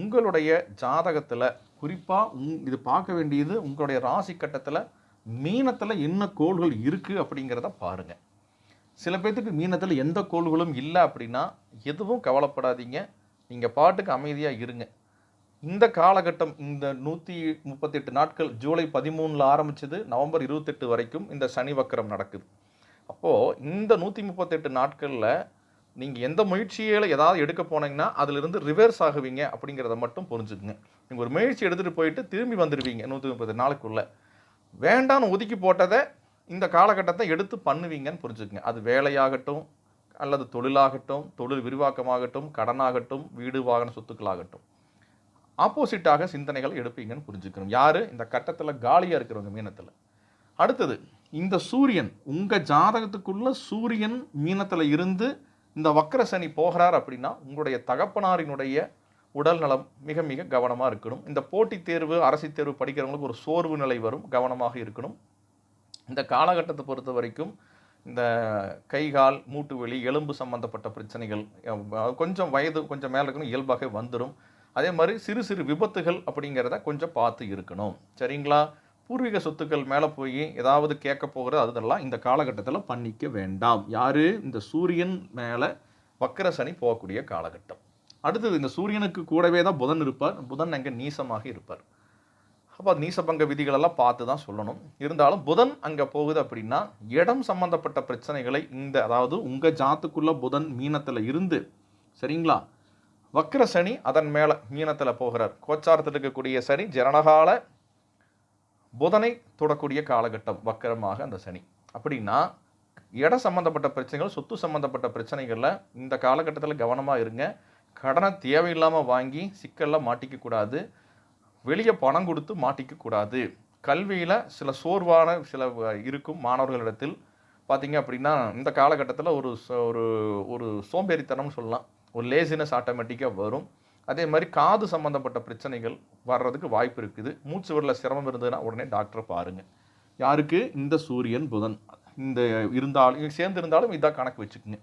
உங்களுடைய ஜாதகத்தில் குறிப்பாக உங் இது பார்க்க வேண்டியது உங்களுடைய ராசி கட்டத்தில் மீனத்தில் என்ன கோள்கள் இருக்குது அப்படிங்கிறத பாருங்கள் சில பேர்த்துக்கு மீனத்தில் எந்த கோள்களும் இல்லை அப்படின்னா எதுவும் கவலைப்படாதீங்க. நீங்கள் பாட்டுக்கு அமைதியாக இருங்க. இந்த காலகட்டம் இந்த நூற்றி முப்பத்தெட்டு நாட்கள் ஜூலை பதிமூணில் ஆரம்பிச்சது நவம்பர் இருபத்தெட்டு வரைக்கும் இந்த சனி வக்கரம் நடக்குது. அப்போது இந்த நூற்றி முப்பத்தெட்டு நாட்களில் நீங்கள் எந்த முயற்சியில் ஏதாவது எடுக்க போனீங்கன்னா அதிலிருந்து ரிவர்ஸ் ஆகுவீங்க அப்படிங்கிறத மட்டும் புரிஞ்சுக்குங்க. நீங்கள் ஒரு முயற்சி எடுத்துகிட்டு போயிட்டு திரும்பி வந்துடுவீங்க நூற்றி முப்பது நாளுக்குள்ளே. வேண்டான்னு ஒதுக்கி போட்டதை இந்த காலகட்டத்தை எடுத்து பண்ணுவீங்கன்னு புரிஞ்சுக்குங்க. அது வேலையாகட்டும் அல்லது தொழிலாகட்டும் தொழில் விரிவாக்கமாகட்டும் கடனாகட்டும் வீடு வாகன சொத்துக்களாகட்டும். ஆப்போசிட்டாக சிந்தனைகள் எடுப்பீங்கன்னு புரிஞ்சுக்கணும். யார்? இந்த கட்டத்தில் காலியாக இருக்கிறவங்க மீனத்தில். அடுத்தது இந்த சூரியன் உங்கள் ஜாதகத்துக்குள்ள சூரியன் மீனத்தில் இருந்து இந்த வக்கர சனி போகிறார் அப்படின்னா உங்களுடைய தகப்பனாரினுடைய உடல் நலம் மிக மிக கவனமாக இருக்கணும். இந்த போட்டித் தேர்வு அரசு தேர்வு படிக்கிறவங்களுக்கு ஒரு சோர்வு நிலை வரும் கவனமாக இருக்கணும். இந்த காலகட்டத்தை பொறுத்த வரைக்கும் இந்த கை கால் மூட்டு எலும்பு சம்பந்தப்பட்ட பிரச்சனைகள் கொஞ்சம் வயது கொஞ்சம் மேலே இருக்கணும் இயல்பாக வந்துடும் அதே மாதிரி சிறு சிறு விபத்துகள் அப்படிங்கிறத கொஞ்சம் பார்த்து இருக்கணும். சரிங்களா? பூர்வீக சொத்துக்கள் மேலே போய் ஏதாவது கேட்க போகிறது அதெல்லாம் இந்த காலகட்டத்தில் பண்ணிக்க வேண்டாம். யார்? இந்த சூரியன் மேலே வக்கர சனி போகக்கூடிய காலகட்டம். அடுத்தது இந்த சூரியனுக்கு கூடவே தான் புதன் இருப்பார். புதன் அங்கே நீசமாக இருப்பார். அப்போ நீசபங்க விதிகளெல்லாம் பார்த்து தான் சொல்லணும். இருந்தாலும் புதன் அங்கே போகுது அப்படின்னா இடம் சம்பந்தப்பட்ட பிரச்சனைகளை இந்த அதாவது உங்கள் ஜாத்துக்குள்ளே புதன் மீனத்தில் இருந்து சரிங்களா? வக்கர சனி அதன் மேலே மீனத்தில் போகிறார். கோச்சாரத்தில் இருக்கக்கூடிய சனி ஜனகால புதனை தொடக்கூடிய காலகட்டம் வக்கரமாக அந்த சனி. அப்படின்னா இடம் சம்மந்தப்பட்ட பிரச்சனைகள் சொத்து சம்மந்தப்பட்ட பிரச்சனைகளில் இந்த காலகட்டத்தில் கவனமாக இருங்க. கடனை தேவையில்லாமல் வாங்கி சிக்கலில் மாட்டிக்கக்கூடாது வெளியே பணம் கொடுத்து மாட்டிக்கக்கூடாது கல்வியில் சில சோர்வான சில இருக்கும் மாணவர்களிடத்தில். பார்த்திங்க அப்படின்னா இந்த காலகட்டத்தில் ஒரு ஒரு ஒரு சோம்பேறித்தனம்னு சொல்லலாம். ஒரு லேசினஸ் ஆட்டோமேட்டிக்காக வரும். அதே மாதிரி காது சம்மந்தப்பட்ட பிரச்சனைகள் வர்றதுக்கு வாய்ப்பு இருக்குது. மூச்சு விடல சிரமம் இருந்ததுன்னா உடனே டாக்டரை பாருங்கள் யாருக்கு? இந்த சூரியன் புதன். இந்த இருந்தாலும் சேர்ந்து இருந்தாலும் இதான் கணக்கு வச்சுக்கோங்க.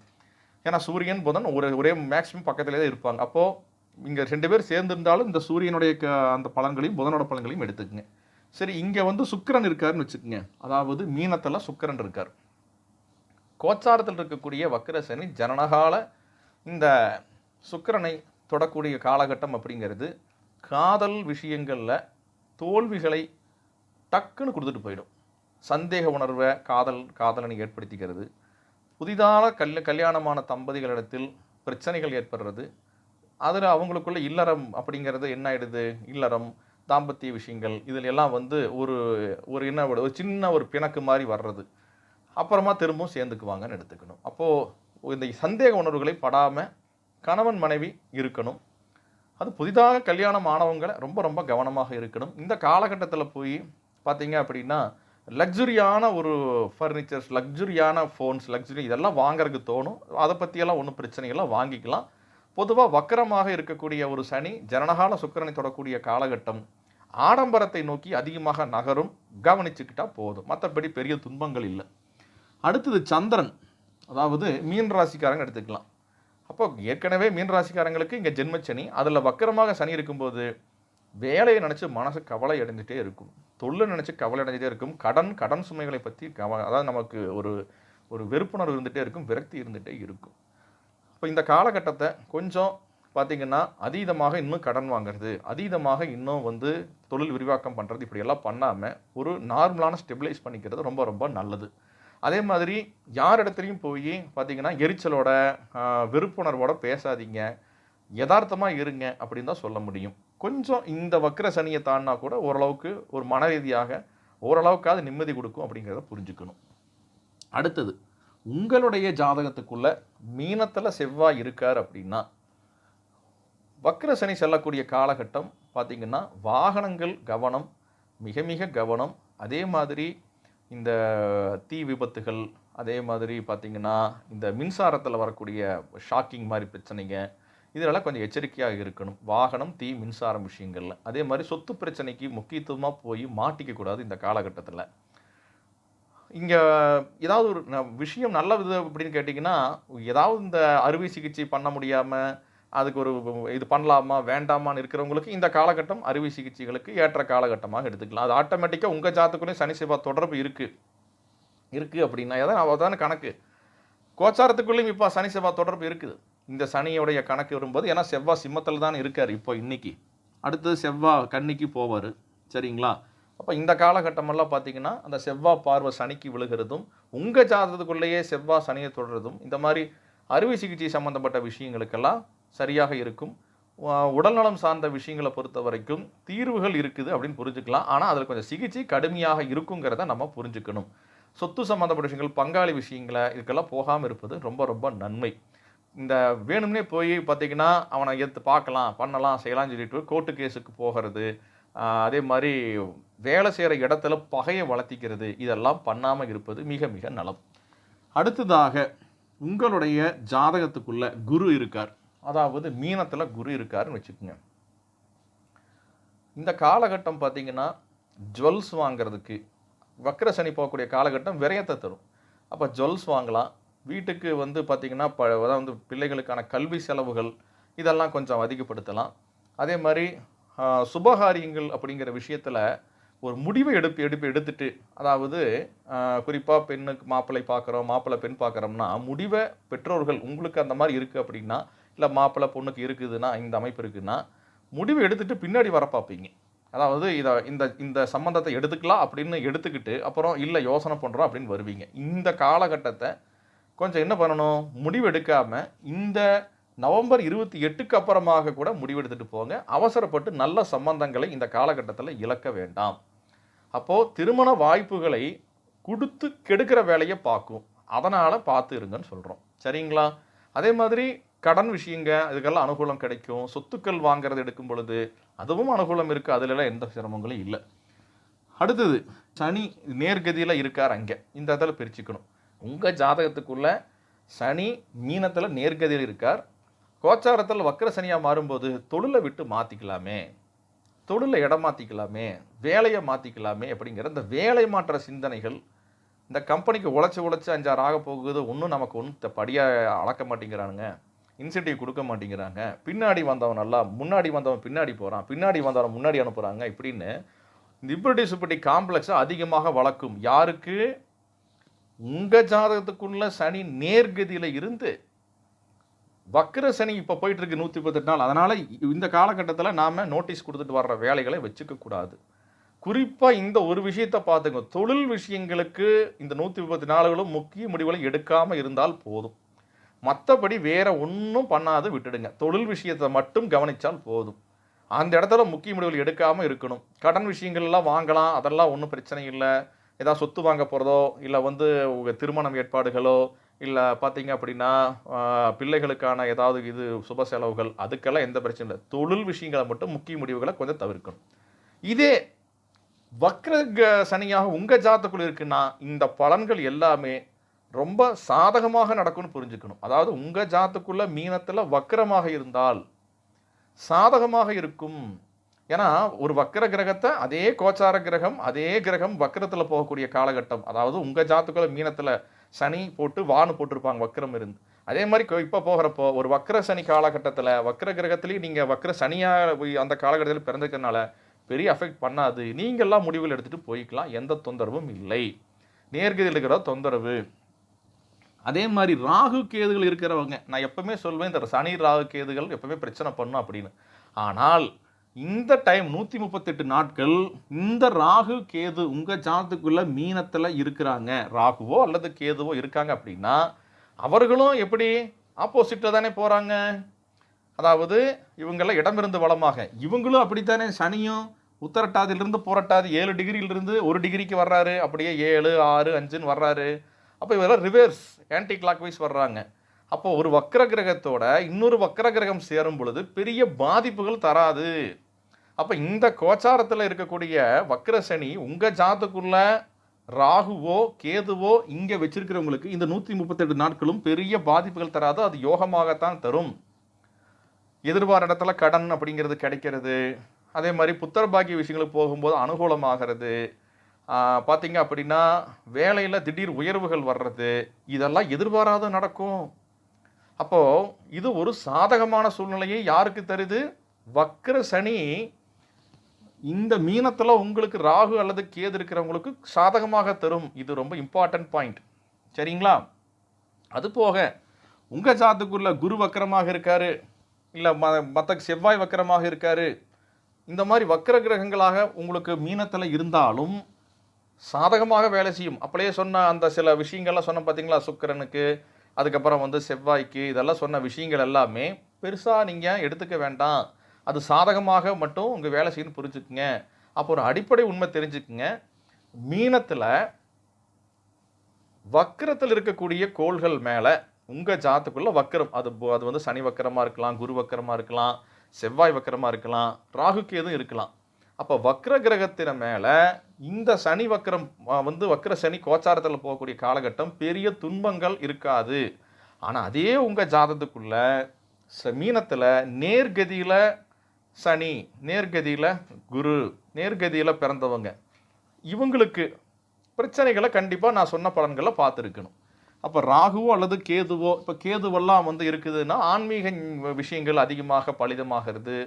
ஏன்னா சூரியன் புதன் ஒரு ஒரே மேக்ஸிமம் பக்கத்துலேயே தான் இருப்பாங்க. அப்போது இங்கே ரெண்டு பேர் சேர்ந்துருந்தாலும் இந்த சூரியனுடைய க அந்த பழங்களையும் புதனோட பழங்களையும் எடுத்துக்கங்க. சரி இங்கே வந்து சுக்கரன் இருக்காருன்னு வச்சுக்கோங்க. அதாவது மீனத்தில் சுக்கிரன் இருக்கார். கோச்சாரத்தில் இருக்கக்கூடிய வக்கரசனி ஜனனகால இந்த சுக்கரனை தொடக்கூடிய காலகட்டம் அப்படிங்கிறது காதல் விஷயங்களில் தோல்விகளை டக்குன்னு கொடுத்துட்டு போயிடும். சந்தேக உணர்வை காதல் காதலனை ஏற்படுத்திக்கிறது. புதிதாக கல் கல்யாணமான தம்பதிகளிடத்தில் பிரச்சனைகள் ஏற்படுறது. அதில் அவங்களுக்குள்ள இல்லறம் அப்படிங்கிறது என்ன ஆயிடுது? இல்லறம் தாம்பத்திய விஷயங்கள் இதில் எல்லாம் வந்து ஒரு ஒரு என்ன ஒரு சின்ன ஒரு பிணக்கு மாதிரி வர்றது. அப்புறமா திரும்பவும் சேர்ந்துக்குவாங்கன்னு எடுத்துக்கணும். அப்போது இந்த சந்தேக உணர்வுகளை படாமல் கணவன் மனைவி இருக்கணும். அது புதிதாக கல்யாணம் ஆனவங்களை ரொம்ப ரொம்ப கவனமாக இருக்கணும். இந்த காலகட்டத்தில் போய் பார்த்தீங்க அப்படின்னா லக்ஸுரியான ஒரு ஃபர்னிச்சர்ஸ் லக்ஸுரியான ஃபோன்ஸ் லக்ஸுரி இதெல்லாம் வாங்குறதுக்கு தோணும். அதை பற்றியெல்லாம் ஒன்றும் பிரச்சனைகள்லாம் வாங்கிக்கலாம். பொதுவாக வக்கரமாக இருக்கக்கூடிய ஒரு சனி ஜனனகால சுக்கரனை தொடக்கூடிய காலகட்டம் ஆடம்பரத்தை நோக்கி அதிகமாக நகரும். கவனிச்சுக்கிட்டா போதும். மற்றபடி பெரிய துன்பங்கள் இல்லை. அடுத்தது சந்திரன். அதாவது மீன் ராசிக்காரங்க எடுத்துக்கலாம். அப்போ ஏற்கனவே மீன் ராசிக்காரங்களுக்கு இங்கே ஜென்மச்சனி அதில் வக்கரமாக சனி இருக்கும்போது வேலையை நினச்சி மனசு கவலை அடைஞ்சிட்டே இருக்கும். தொழிலை நினச்சி கவலை அடைஞ்சிட்டே இருக்கும். கடன் கடன் சுமைகளை பற்றி கவ அதாவது நமக்கு ஒரு ஒரு வெறுப்புணர்வு இருந்துகிட்டே இருக்கும் விரக்தி இருந்துகிட்டே இருக்கும். இப்போ இந்த காலகட்டத்தை கொஞ்சம் பார்த்திங்கன்னா அதீதமாக இன்னும் கடன் வாங்குறது அதீதமாக இன்னும் வந்து தொழில் விரிவாக்கம் பண்ணுறது இப்படியெல்லாம் பண்ணாமல் ஒரு நார்மலான ஸ்டெபிலைஸ் பண்ணிக்கிறது ரொம்ப ரொம்ப நல்லது. அதே மாதிரி யார் இடத்துலையும் போய் பார்த்தீங்கன்னா எரிச்சலோட வெறுப்புணர்வோட பேசாதீங்க. யதார்த்தமாக இருங்க அப்படின்னு தான் சொல்ல முடியும். கொஞ்சம் இந்த வக்கர சனியை தாண்டினா கூட ஓரளவுக்கு ஒரு மன ரீதியாக ஓரளவுக்காவது நிம்மதி கொடுக்கும் அப்படிங்கிறத புரிஞ்சுக்கணும். அடுத்தது உங்களுடைய ஜாதகத்துக்குள்ள மீனத்தில் செவ்வாய் இருக்கார் அப்படின்னா வக்கர சனி செல்லக்கூடிய காலகட்டம் பார்த்திங்கன்னா வாகனங்கள் கவனம் மிக மிக கவனம் அதே மாதிரி இந்த தீ விபத்துகள் அதே மாதிரி பார்த்தீங்கன்னா இந்த மின்சாரத்தில் வரக்கூடிய ஷாக்கிங் மாதிரி பிரச்சனைங்க. இதெல்லாம் கொஞ்சம் எச்சரிக்கையாக இருக்கணும். வாகனம் தீ மின்சாரம் விஷயங்களில். அதே மாதிரி சொத்து பிரச்சனைக்கு முக்கியத்துவமாக போய் மாட்டிக்கக்கூடாது இந்த காலகட்டத்தில். இங்கே ஏதாவது ஒரு ந- விஷயம் நல்ல விதம் அப்படின்னு கேட்டிங்கன்னா ஏதாவது இந்த அறுவை சிகிச்சை பண்ண முடியாமல் அதுக்கு ஒரு இது பண்ணலாமா வேண்டாமான்னு இருக்கிறவங்களுக்கு இந்த காலகட்டம் அறுவை சிகிச்சைகளுக்கு ஏற்ற காலகட்டமாக எடுத்துக்கலாம். அது ஆட்டோமேட்டிக்காக உங்கள் ஜாத்துக்குள்ளேயும் சனி செவ்வாய் தொடர்பு இருக்குது இருக்குது அப்படின்னா அதான் அவதான கணக்கு. கோச்சாரத்துக்குள்ளேயும் இப்போ சனி செவ்வாய் தொடர்பு இருக்குது. இந்த சனியோடைய கணக்கு வரும்போது ஏன்னா செவ்வாய் சிம்மத்தில் தான் இருக்கார் இப்போ இன்றைக்கி அடுத்தது செவ்வாய் கன்னிக்கு போவார். சரிங்களா? அப்போ இந்த காலகட்டமெல்லாம் பார்த்தீங்கன்னா அந்த செவ்வாய் பார்வை சனிக்கு விழுகிறதும் உங்கள் ஜாதகத்துக்குள்ளேயே செவ்வாய் சனியை தொடர்றதும் இந்த மாதிரி அறுவை சிகிச்சை சம்மந்தப்பட்ட விஷயங்களுக்கெல்லாம் சரியாக இருக்கும். உடல்நலம் சார்ந்த விஷயங்களை பொறுத்த வரைக்கும் தீர்வுகள் இருக்குது அப்படின்னு புரிஞ்சுக்கலாம். ஆனால் அதில் கொஞ்சம் சிகிச்சை கடுமையாக இருக்குங்கிறத நம்ம புரிஞ்சுக்கணும். சொத்து சம்மந்தப்பட்ட விஷயங்கள் பங்காளி விஷயங்களை இதுக்கெல்லாம் போகாமல் இருப்பது ரொம்ப ரொம்ப நன்மை. இந்த வேணும்னே போய் பார்த்தீங்கன்னா அவனை எடுத்து பார்க்கலாம் பண்ணலாம் செய்யலாம்னு சொல்லிட்டு கோர்ட்டு கேஸுக்கு போகிறது அதே மாதிரி வேலை செய்கிற இடத்துல பகையை வளர்த்திக்கிறது இதெல்லாம் பண்ணாமல் இருப்பது மிக மிக நலம். அடுத்ததாக உங்களுடைய ஜாதகத்துக்குள்ள குரு இருக்கார். அதாவது மீனத்தில் குரு இருக்காருன்னு வச்சுக்கோங்க. இந்த காலகட்டம் பார்த்தீங்கன்னா ஜுவல்ஸ் வாங்கிறதுக்கு வக்கர சனி போகக்கூடிய காலகட்டம் விரயத்தை தரும். அப்போ ஜுவல்ஸ் வாங்கலாம். வீட்டுக்கு வந்து பார்த்திங்கன்னா ப அதாவது வந்து பிள்ளைகளுக்கான கல்வி செலவுகள் இதெல்லாம் கொஞ்சம் அதிகப்படுத்தலாம். அதே மாதிரி சுபகாரியங்கள் அப்படிங்கிற விஷயத்தில் ஒரு முடிவை எடுப்பு எடுப்பு எடுத்துட்டு அதாவது குறிப்பாக பெண்ணுக்கு மாப்பிள்ளை பார்க்குறோம் மாப்பிள்ளை பெண் பார்க்குறோம்னா முடிவை பெற்றோர்கள் உங்களுக்கு அந்த மாதிரி இருக்குது அப்படின்னா இல்லை மாப்பிள்ளை பொண்ணுக்கு இருக்குதுன்னா இந்த அமைப்பு இருக்குதுன்னா முடிவு எடுத்துட்டு பின்னாடி வர பார்ப்பீங்க. அதாவது இதை இந்த இந்த சம்மந்தத்தை எடுத்துக்கலாம் அப்படின்னு எடுத்துக்கிட்டு அப்புறம் இல்லை யோசனை பண்ணுறோம் அப்படின்னு வருவீங்க. இந்த காலகட்டத்தை கொஞ்சம் என்ன பண்ணணும்? முடிவு எடுக்காமல் இந்த நவம்பர் இருபத்தி எட்டுக்கு அப்புறமாக கூட முடிவெடுத்துட்டு போங்க. அவசரப்பட்டு நல்ல சம்பந்தங்களை இந்த காலகட்டத்தில் இழக்க வேண்டாம். அப்போது திருமண வாய்ப்புகளை கொடுத்து கெடுக்கிற வேலையை பார்க்கும். அதனால் பார்த்து இருங்கன்னு சொல்கிறோம் சரிங்களா? அதே மாதிரி கடன் விஷயங்க அதுக்கெல்லாம் அனுகூலம் கிடைக்கும். சொத்துக்கள் வாங்குறது எடுக்கும் பொழுது அதுவும் அனுகூலம் இருக்குது அதுலலாம் எந்த சிரமங்களும் இல்லை. அடுத்தது சனி நேர்கதியில் இருக்கார் அங்கே. இந்த இடத்துல பிரிச்சுக்கணும். உங்கள் ஜாதகத்துக்குள்ள சனி மீனத்தில் நேர்கதியில் இருக்கார். கோச்சாரத்தில் வக்கர சனியாக மாறும்போது தொழிலை விட்டு மாற்றிக்கலாமே தொழிலை இடம் மாற்றிக்கலாமே வேலையை மாற்றிக்கலாமே அப்படிங்கிற இந்த வேலை மாற்ற சிந்தனைகள் இந்த கம்பெனிக்கு உழைச்சி உழைச்சி அஞ்சாறு ஆக போகுது. ஒன்றும் நமக்கு ஒன்றும் படியாக அளக்க மாட்டேங்கிறானுங்க. இன்சென்டிவ் கொடுக்க மாட்டேங்கிறாங்க. பின்னாடி வந்தவன் நல்லா முன்னாடி வந்தவன் பின்னாடி போகிறான் பின்னாடி வந்தவன் முன்னாடி அனுப்புகிறாங்க இப்படின்னு இந்த இப்படி சுப்படி காம்ப்ளெக்ஸை அதிகமாக வளர்க்கும். யாருக்கு? உங்கள் ஜாதகத்துக்குள்ள சனி நேர்கதியில் இருந்து வக்கர சனி இப்போ போயிட்டுருக்கு நூற்றி பத்தெட்டு நாள். அதனால் இந்த காலகட்டத்தில் நாம் நோட்டீஸ் கொடுத்துட்டு வர்ற வேலைகளை வச்சுக்கக்கூடாது குறிப்பாக இந்த ஒரு விஷயத்தை பார்த்துங்க தொழில் விஷயங்களுக்கு இந்த நூற்றி முப்பத்தி நாலுகளும் முக்கிய முடிவுகளை எடுக்காமல் இருந்தால் போதும். மற்றபடி வேற ஒன்றும் பண்ணாது விட்டுடுங்க. தொழில் விஷயத்தை மட்டும் கவனித்தால் போதும். அந்த இடத்துல முக்கிய முடிவுகள் எடுக்காமல் இருக்கணும். கடன் விஷயங்கள்லாம் வாங்கலாம். அதெல்லாம் ஒன்றும் பிரச்சனை இல்லை. ஏதாவது சொத்து வாங்க போகிறதோ இல்லை வந்து உங்கள் திருமணம் ஏற்பாடுகளோ இல்லை பார்த்தீங்க அப்படின்னா பிள்ளைகளுக்கான ஏதாவது இது சுப செலவுகள் அதுக்கெல்லாம் எந்த பிரச்சனை இல்லை. தொழில் விஷயங்களை மட்டும் முக்கிய முடிவுகளை கொஞ்சம் தவிர்க்கணும். இதே வக்ர க- சனியாக உங்கள் ஜாதக்குள்ள இருக்குன்னா இந்த பலன்கள் எல்லாமே ரொம்ப சாதகமாக நடக்கும்னு புரிஞ்சுக்கணும். அதாவது உங்கள் ஜாத்துக்குள்ள மீனத்தில் வக்கரமாக இருந்தால் சாதகமாக இருக்கும். ஏன்னா ஒரு வக்கர கிரகத்தை அதே கோச்சார கிரகம் அதே கிரகம் வக்கரத்தில் போகக்கூடிய காலகட்டம். அதாவது உங்கள் ஜாத்துக்குள்ள மீனத்தில் சனி போட்டு வானு போட்டிருப்பாங்க வக்கரம் இருந்து. அதே மாதிரி இப்போ போகிறப்போ ஒரு வக்கர சனி காலகட்டத்தில் வக்கர கிரகத்துலேயும் நீங்கள் வக்கர சனியாக போய் அந்த காலகட்டத்தில் பிறந்திருக்கனால பெரிய அஃபெக்ட் பண்ணாது. நீங்கள்லாம் முடிவுகள் எடுத்துகிட்டு போய்க்கலாம். எந்த தொந்தரவும் இல்லை. நேர்கதியில் இருக்கிற தொந்தரவு. அதே மாதிரி ராகு கேதுகள் இருக்கிறவங்க நான் எப்பவுமே சொல்வேன் இந்த சனி ராகு கேதுகள் எப்பவுமே பிரச்சனை பண்ணும் அப்படின்னு. ஆனால் இந்த டைம் நூற்றி முப்பத்தெட்டு நாட்கள் இந்த ராகு கேது உங்கள் ஜாதத்துக்குள்ளே மீனத்தில் இருக்கிறாங்க. ராகுவோ அல்லது கேதுவோ இருக்காங்க அப்படின்னா அவர்களும் எப்படி? ஆப்போசிட்டில் தானே போகிறாங்க அதாவது இவங்கெல்லாம் இடமிருந்து வளமாக. இவங்களும் அப்படித்தானே சனியும் உத்தரட்டாதிலிருந்து புரட்டாதி ஏழு டிகிரியிலிருந்து ஒரு டிகிரிக்கு வர்றாரு. அப்படியே ஏழு ஆறு அஞ்சுன்னு வர்றாரு. அப்போ இவரெல்லாம் ரிவர்ஸ் ஆன்டி கிளாக் வைஸ் வர்றாங்க. அப்போ ஒரு வக்கர கிரகத்தோட இன்னொரு வக்கர கிரகம் சேரும் பொழுது பெரிய பாதிப்புகள் தராது. அப்போ இந்த கோச்சாரத்தில் இருக்கக்கூடிய வக்கர சனி உங்கள் ஜாத்துக்குள்ள ராகுவோ கேதுவோ இங்கே வச்சிருக்கிறவங்களுக்கு இந்த நூற்றி முப்பத்தெட்டு நாட்களும் பெரிய பாதிப்புகள் தராது. அது யோகமாகத்தான் தரும். எதிர்பார இடத்துல கடன் அப்படிங்கிறது கிடைக்கிறது. அதே மாதிரி புத்தர் பாக்கிய விஷயங்களுக்கு போகும்போது அனுகூலமாகிறது. பார்த்தீங்க அப்படின்னா வேலையில் திடீர் உயர்வுகள் வர்றது இதெல்லாம் எதிர்பாராத நடக்கும். அப்போது இது ஒரு சாதகமான சூழ்நிலையை யாருக்கு தருது? வக்கர சனி இந்த மீனத்தில் உங்களுக்கு ராகு அல்லது கேது இருக்கிறவங்களுக்கு சாதகமாக தரும். இது ரொம்ப இம்பார்ட்டன்ட் பாயிண்ட் சரிங்களா? அது போக உங்கள் ஜாத்துக்குள்ள குரு வக்கரமாக இருக்கார் இல்லை ம மற்ற செவ்வாய் வக்கரமாக இருக்கார் இந்த மாதிரி வக்கர கிரகங்களாக உங்களுக்கு மீனத்தில் இருந்தாலும் சாதகமாக வேலை செய்யும். அப்படியே சொன்ன அந்த சில விஷயங்கள்லாம் சொன்ன பார்த்தீங்களா சுக்கிரனுக்கு அதுக்கப்புறம் வந்து செவ்வாய்க்கு இதெல்லாம் சொன்ன விஷயங்கள் எல்லாமே பெருசாக நீங்கள் எடுத்துக்க வேண்டாம். அது சாதகமாக மட்டும் உங்கள் வேலை செய்யணும்னு புரிஞ்சுக்குங்க. அப்போ ஒரு அடிப்படை உண்மை தெரிஞ்சுக்குங்க. மீனத்தில் வக்கரத்தில் இருக்கக்கூடிய கோள்கள் மேலே உங்கள் ஜாத்துக்குள்ளே வக்கரம் அது அது வந்து சனி வக்கரமாக இருக்கலாம் குரு வக்கரமாக இருக்கலாம் செவ்வாய் வக்கரமாக இருக்கலாம் ராகுக்கு எதுவும் இருக்கலாம். அப்போ வக்ர கிரகத்தின மேலே இந்த சனி வக்கரம் வந்து வக்கர சனி கோச்சாரத்தில் போகக்கூடிய காலகட்டம் பெரிய துன்பங்கள் இருக்காது. ஆனால் அதே உங்கள் ஜாதத்துக்குள்ள ச மீனத்தில் நேர்கதியில் சனி நேர்கதியில் குரு நேர்கதியில் பிறந்தவங்க இவங்களுக்கு பிரச்சனைகளை கண்டிப்பாக நான் சொன்ன பலன்களை பார்த்துருக்கணும். அப்போ ராகுவோ அல்லது கேதுவோ இப்போ கேதுவெல்லாம் வந்து இருக்குதுன்னா ஆன்மீக விஷயங்கள் அதிகமாக பலிதமாகிறது.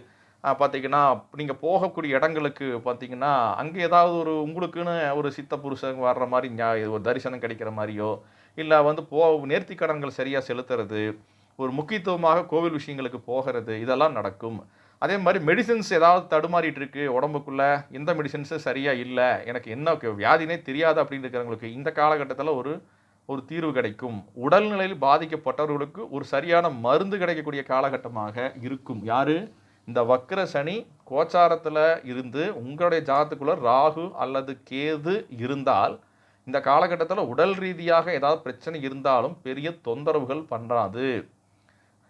பார்த்தீங்கன்னா நீங்கள் போகக்கூடிய இடங்களுக்கு பார்த்தீங்கன்னா அங்கே ஏதாவது ஒரு உங்களுக்குன்னு ஒரு சித்த புருஷன் வர்ற மாதிரி ஞா- ஒரு தரிசனம் கிடைக்கிற மாதிரியோ இல்லை வந்து போ நேர்த்தி கடன்கள் சரியாக செலுத்துறது ஒரு முக்கியத்துவமாக கோவில் விஷயங்களுக்கு போகிறது இதெல்லாம் நடக்கும். அதே மாதிரி மெடிசின்ஸ் ஏதாவது தடுமாறிட்டு இருக்கு உடம்புக்குள்ள எந்த மெடிசின்ஸும் சரியாக இல்லை எனக்கு என்ன வியாதினே தெரியாது அப்படின்னு இருக்கிறவங்களுக்கு இந்த காலகட்டத்தில் ஒரு ஒரு தீர்வு கிடைக்கும். உடல்நிலையில் பாதிக்கப்பட்டவர்களுக்கு ஒரு சரியான மருந்து கிடைக்கக்கூடிய காலகட்டமாக இருக்கும். யார்? இந்த வக்ர சனி கோச்சாரத்தில் இருந்து உங்களுடைய ஜாதத்துக்குள்ளே ராகு அல்லது கேது இருந்தால் இந்த காலகட்டத்தில் உடல் ரீதியாக ஏதாவது பிரச்சனை இருந்தாலும் பெரிய தொந்தரவுகள் பண்ணாது.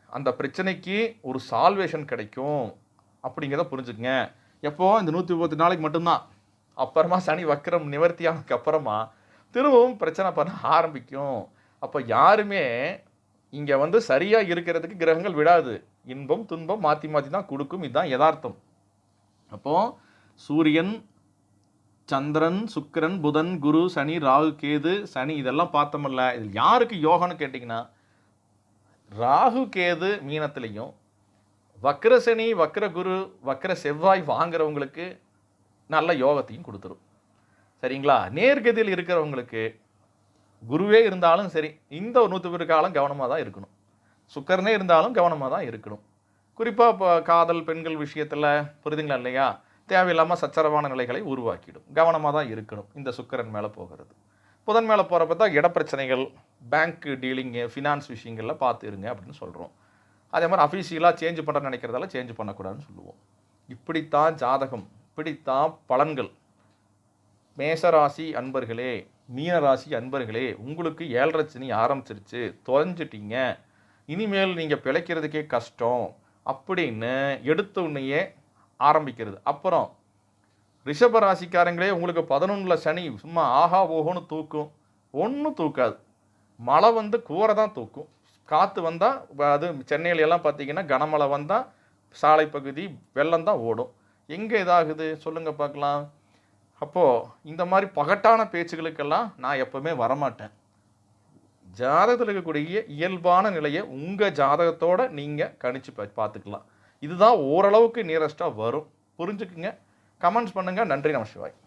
அந்த பிரச்சனைக்கு ஒரு சால்வேஷன் கிடைக்கும். அப்படிங்கிறத புரிஞ்சுக்கங்க. எப்போ? இந்த நூற்றி முப்பத்தி நாளைக்கு மட்டும்தான். அப்புறமா சனி வக்கரம் நிவர்த்தி அப்புறமா திரும்பவும் பிரச்சனை பண்ண ஆரம்பிக்கும். அப்போ யாருமே இங்கே வந்து சரியாக இருக்கிறதுக்கு கிரகங்கள் விடாது. இன்பம் துன்பம் மாற்றி மாற்றி தான் கொடுக்கும். இதுதான் யதார்த்தம். அப்போது சூரியன் சந்திரன் சுக்கிரன் புதன் குரு சனி ராகு கேது சனி இதெல்லாம் பார்த்தோமில்ல இதில் யாருக்கு யோகம்னு கேட்டிங்கன்னா ராகு கேது மீனத்துலேயும் வக்ர சனி வக்ர குரு வக்ர செவ்வாய் வாங்குறவங்களுக்கு நல்ல யோகத்தையும் கொடுத்துரும். சரிங்களா? நேர்கதியில் இருக்கிறவங்களுக்கு குருவே இருந்தாலும் சரி இந்த ஒரு நூற்று பேர் காலம் கவனமாக தான் இருக்கணும். சுக்கரனே இருந்தாலும் கவனமாக தான் இருக்கணும். குறிப்பாக இப்போ காதல் பெண்கள் விஷயத்தில் புரியுதுங்களா இல்லையா? தேவையில்லாமல் சச்சரவான நிலைகளை உருவாக்கிடும். கவனமாக தான் இருக்கணும் இந்த சுக்கரன் மேலே போகிறது. புதன் மேலே போகிறப்ப தான் இடப்பிரச்சனைகள் பேங்க் டீலிங்கு ஃபினான்ஸ் விஷயங்களில் பார்த்து இருங்க அப்படின்னு சொல்கிறோம் அதே மாதிரி அஃபீஷியலாக சேஞ்ச் பண்ணுறேன்னு நினைக்கிறதால சேஞ்ச் பண்ணக்கூடாதுன்னு சொல்லுவோம். இப்படித்தான் ஜாதகம் இப்படித்தான் பலன்கள். மேசராசி அன்பர்களே மீனராசி அன்பர்களே உங்களுக்கு ஏழரை சனி ஆரம்பிச்சிருச்சு தொலைஞ்சிட்டீங்க. இனிமேல் நீங்கள் பிழைக்கிறதுக்கே கஷ்டம் அப்படின்னு எடுத்த உடனேயே ஆரம்பிக்கிறது. அப்புறம் ரிஷப ராசிக்காரங்களே உங்களுக்கு பதினொன்றில் சனி சும்மா ஆஹா ஓஹோன்னு தூக்கும். ஒன்றும் தூக்காது. மழை வந்து கூரை தான் தூக்கும். காற்று வந்தால் அது சென்னையில எல்லாம் பார்த்தீங்கன்னா கனமழை வந்தால் சாலை பகுதி வெள்ளம் தான் ஓடும். எங்கே இதாகுது? சொல்லுங்கள் பார்க்கலாம். அப்போது இந்த மாதிரி பகட்டான பேச்சுகளுக்கெல்லாம் நான் எப்போவுமே வரமாட்டேன். ஜாதகத்தில் இருக்கக்கூடிய இயல்பான நிலையை உங்கள் ஜாதகத்தோடு நீங்கள் கணிச்சு பா- பார்த்துக்கலாம். இதுதான் ஓரளவுக்கு நியரஸ்ட்டாக வரும். புரிஞ்சுக்குங்க. கமெண்ட்ஸ் பண்ணுங்கள் நன்றி. நமசிவாய்